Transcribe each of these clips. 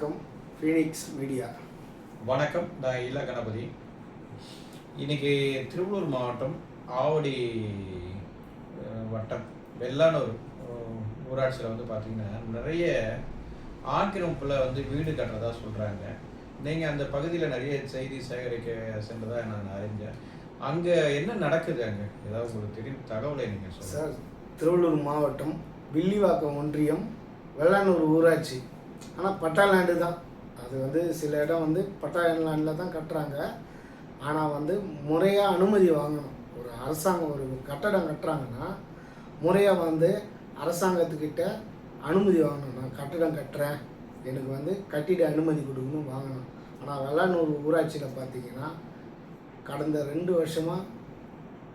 வணக்கம் Phoenix media வணக்கம் நான் இல்ல கணபதி. இன்னைக்கு திருவள்ளூர் மாவட்டம் ஆவடி வட்டம் வெள்ளானூர் ஊராட்சியில் வந்து பார்த்தீங்கன்னா நிறைய ஆக்கிரமிப்பில் வந்து வீடு கட்டுறதா சொல்கிறாங்க நீங்கள் அந்த பகுதியில் நிறைய செய்தி சேகரிக்க சென்றதா நான் அறிஞ்சேன். அங்கே என்ன நடக்குது அங்கே? ஏதாவது உங்களுக்கு தெரியும்? தகவலை நீங்கள் சார் திருவள்ளூர் மாவட்டம் வில்லிவாக்கம் ஒன்றியம் வெள்ளானூர் ஊராட்சி. ஆனால் பட்டா லேண்டு தான். அது வந்து சில இடம் வந்து பட்டா லேண்டில் தான் கட்டுறாங்க. ஆனால் வந்து முறையாக அனுமதி வாங்கணும். ஒரு அரசாங்கம் ஒரு கட்டடம் கட்டுறாங்கன்னா முறையாக வந்து அரசாங்கத்துக்கிட்ட அனுமதி வாங்கணும். நான் கட்டடம் கட்டுறேன். எனக்கு வந்து கட்டிட அனுமதி கொடுக்கணும் வாங்கணும். ஆனால் வெள்ளானூர் ஊராட்சியில் பார்த்தீங்கன்னா கடந்த ரெண்டு வருஷமாக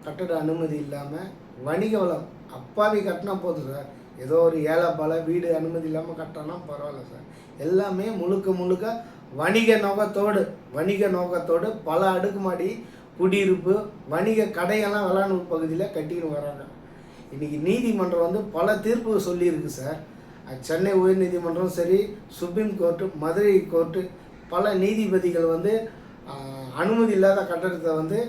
கட்டட அனுமதி இல்லாமல் வணிக வளம் அப்பாவி கட்டினா போதும் சார். ஏதோ ஒரு ஏழைப்பால வீடு அனுமதி இல்லாமல் கட்டினா பரவாயில்ல சார். எல்லாமே முழுக்க முழுக்க வணிக நோக்கத்தோடு வணிக நோக்கத்தோடு பல அடுக்குமாடி குடியிருப்பு வணிக கடையெல்லாம் வெள்ளானூர் பகுதியில் கட்டின்னு வராங்க. இன்றைக்கி நீதிமன்றம் வந்து பல தீர்ப்பு சொல்லியிருக்கு சார். சென்னை உயர்நீதிமன்றம் சரி சுப்ரீம் கோர்ட்டு மதுரை கோர்ட்டு பல நீதிபதிகள் வந்து அனுமதி இல்லாத கட்டடத்தை வந்து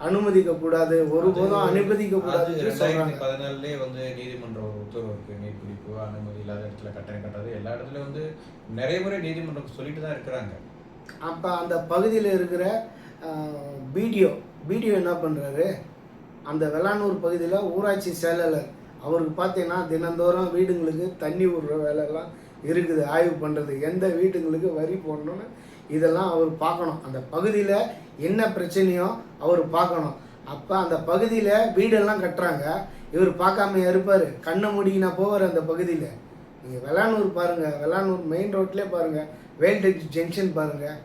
அனுமதிக்க கூடாது ஒருபோதும் அனுமதிக்க கூடாதுன்னு ரெண்டாயிரத்தி பதினாலுலயே வந்து நீதிமன்ற உத்தரவு இருக்கு நீர்பிடிப்பு அனுமதி இல்லாத இடத்துல கட்டணம் கட்டாது எல்லா இடத்துலயும் வந்து நிறைய முறை நீதிமன்றம் சொல்லிட்டு தான் இருக்கிறாங்க. அப்போ அந்த பகுதியில் இருக்கிற பிடிஓ பிடிஓ என்ன பண்ணுறாரு அந்த வெள்ளானூர் பகுதியில் ஊராட்சி செயலாளர் அவருக்கு பார்த்தீங்கன்னா தினந்தோறும் வீடுங்களுக்கு தண்ணி விடுற வேலையெல்லாம் இருக்குது ஆய்வு பண்ணுறது எந்த வீட்டுங்களுக்கு வரி போடணும்னு இதெல்லாம் அவர் பார்க்கணும். அந்த பகுதியில் என்ன பிரச்சனையோ அவர் பார்க்கணும். அப்போ அந்த பகுதியில் வீடெல்லாம் கட்டுறாங்க. இவர் பார்க்காம இருப்பார். கண்ணை மூடிக்கினா போவார் அந்த பகுதியில். நீங்கள் வெள்ளானூர் பாருங்கள் வெள்ளானூர் மெயின் ரோட்லேயே பாருங்கள் வேல்டெக் ஜங்ஷன் பாருங்கள்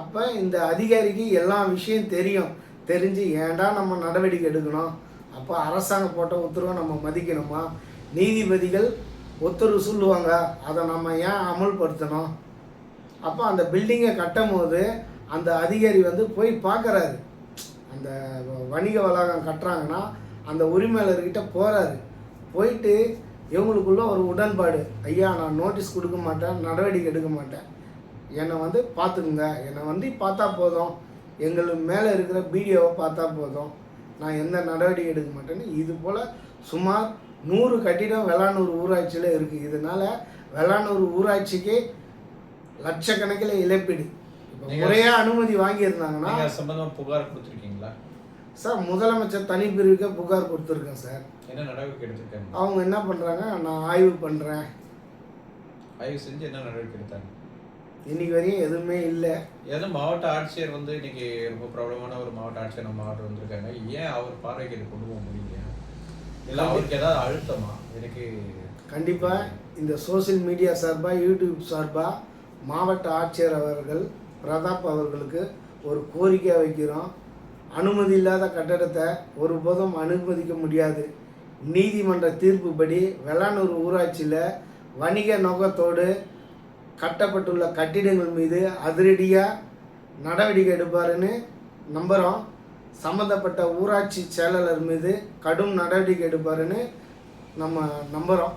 அப்போ இந்த அதிகாரிக்கு எல்லா விஷயம் தெரியும். தெரிஞ்சு ஏன்டா நம்ம நடவடிக்கை எடுக்கணும்? அப்போ அரசாங்கம் போட்ட உத்தரவை நம்ம மதிக்கணுமா? நீதிபதிகள் உத்தரவு சொல்லுவாங்க. அதை நம்ம ஏன் அமல்படுத்தணும்? அப்போ அந்த பில்டிங்கை கட்டும் போது அந்த அதிகாரி வந்து போய் பார்க்குறாரு. அந்த வணிக வளாகம் கட்டுறாங்கன்னா அந்த உரிமையாளர்கிட்ட போகிறாரு போயிட்டு இவங்களுக்குள்ள ஒரு உடன்பாடு. ஐயா நான் நோட்டீஸ் கொடுக்க மாட்டேன் நடவடிக்கை எடுக்க மாட்டேன். என்னை வந்து பார்த்துக்குங்க. என்னை வந்து பார்த்தா போதும். எங்களுக்கு மேலே இருக்கிற வீடியோவை பார்த்தா போதும். நான் எந்த நடவடிக்கை எடுக்க மாட்டேன்னு. இது போல் சுமார் நூறு கட்டிடம் வெள்ளானூர் ஊராட்சியில் இருக்குது இதனால் வெள்ளானூர் ஊராட்சிக்கு லட்சக்கணக்கில் இழப்பீடு. முறையாக அனுமதி வாங்கியிருந்தாங்கன்னா நீங்க அது சம்பந்தமா புகார் கொடுத்துருக்கீங்களா? சார் முதலமைச்சர் தனிப்பிரிவுக்கு புகார் கொடுத்துருக்கேன் சார். என்ன நடவடிக்கை எடுத்திருக்காங்க? அவங்க என்ன பண்ணுறாங்க நான் ஆய்வு பண்ணுறேன் ஆய்வு செஞ்சு என்ன நடவடிக்கை எடுத்தாங்க? இன்னைக்கு வரையும் எதுவுமே இல்லை. ஏதோ மாவட்ட ஆட்சியர் வந்து இன்னைக்கு ரொம்ப பிரபலமான ஒரு மாவட்ட ஆட்சியர் நம்ம மாவட்டம் வந்திருக்காங்க. ஏன் அவர் பார்வைக்கு இதை கொண்டு போக முடியல? இல்லை அவருக்கு ஏதாவது அழுத்தமா? எனக்கு கண்டிப்பாக இந்த சோஷியல் மீடியா சார்பாக யூடியூப் சார்பாக மாவட்ட ஆட்சியர் அவர்கள் பிரதாப் அவர்களுக்கு ஒரு கோரிக்கை வைக்கிறோம். அனுமதி இல்லாத கட்டடத்தை ஒருபோதும் அனுமதிக்க முடியாது. நீதிமன்ற தீர்ப்புப்படி வெள்ளானூர் ஊராட்சியில் வணிக நோக்கத்தோடு கட்டப்பட்டுள்ள கட்டிடங்கள் மீது அதிரடியாக நடவடிக்கை எடுப்பாருன்னு நம்புகிறோம் சம்மந்தப்பட்ட ஊராட்சி செயலாளர் மீது கடும் நடவடிக்கை எடுப்பாருன்னு நம்ம நம்புகிறோம்